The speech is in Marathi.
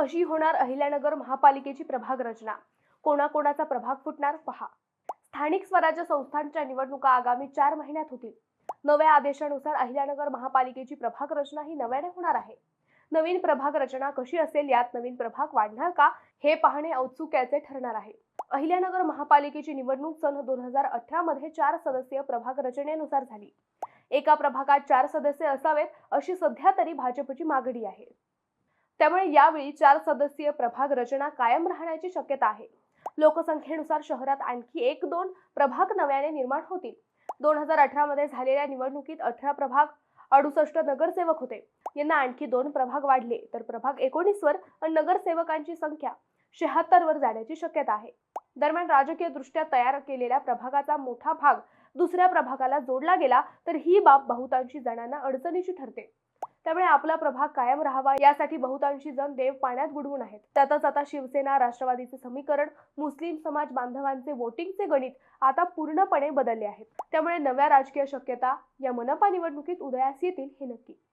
अशी होणार अहिल्यानगर महापालिकेची प्रभाग रचना. कोणाकोणाचा प्रभाग फुटणार? पहा. स्थानिक स्वराज्य संस्थांच्या निवडणुका आगामी चार महिन्यात होतील. नव्या आदेशानुसार अहिल्यानगर महापालिकेची प्रभाग रचना ही नव्याने होणार आहे. नवीन प्रभाग रचना कशी असेल? यात नवीन प्रभाग वाढणार का? हे पाहणे औत्सुक्याचे ठरणार आहे. अहिल्यानगर महापालिकेची निवडणूक सन दोन हजार अठरा मध्ये चार सदस्यीय प्रभाग रचनेनुसार झाली. एका प्रभागात चार सदस्य असावेत अशी सध्या तरी भाजपची मागणी आहे. त्यामुळे यावेळी चार सदस्यीय प्रभाग रचना कायम राहण्याची शक्यता आहे. लोकसंख्येनुसार शहरात आणखी एक दोन प्रभाग नव्याने निर्माण होतील. दोन हजार अठरा मध्ये झालेल्या निवडणुकीत अठरा प्रभाग अडुसष्ट नगरसेवक होते. यांना आणखी दोन प्रभाग वाढले तर प्रभाग एकोणीस वर नगरसेवकांची संख्या शहात्तर वर जाण्याची शक्यता आहे. दरम्यान राजकीय दृष्ट्या तयार केलेल्या प्रभागाचा मोठा भाग दुसऱ्या प्रभागाला जोडला गेला तर ही बाब बहुतांशी जणांना अडचणीची ठरते. त्यामुळे आपला प्रभाग कायम राहावा यासाठी बहुतांशी जण देव पाण्यात बुडवून आहेत. त्यातच आता शिवसेना राष्ट्रवादीचे समीकरण मुस्लिम समाज बांधवांचे वोटिंगचे गणित आता पूर्णपणे बदलले आहेत. त्यामुळे नव्या राजकीय शक्यता या मनपा निवडणुकीत उदयास येतील हे नक्की.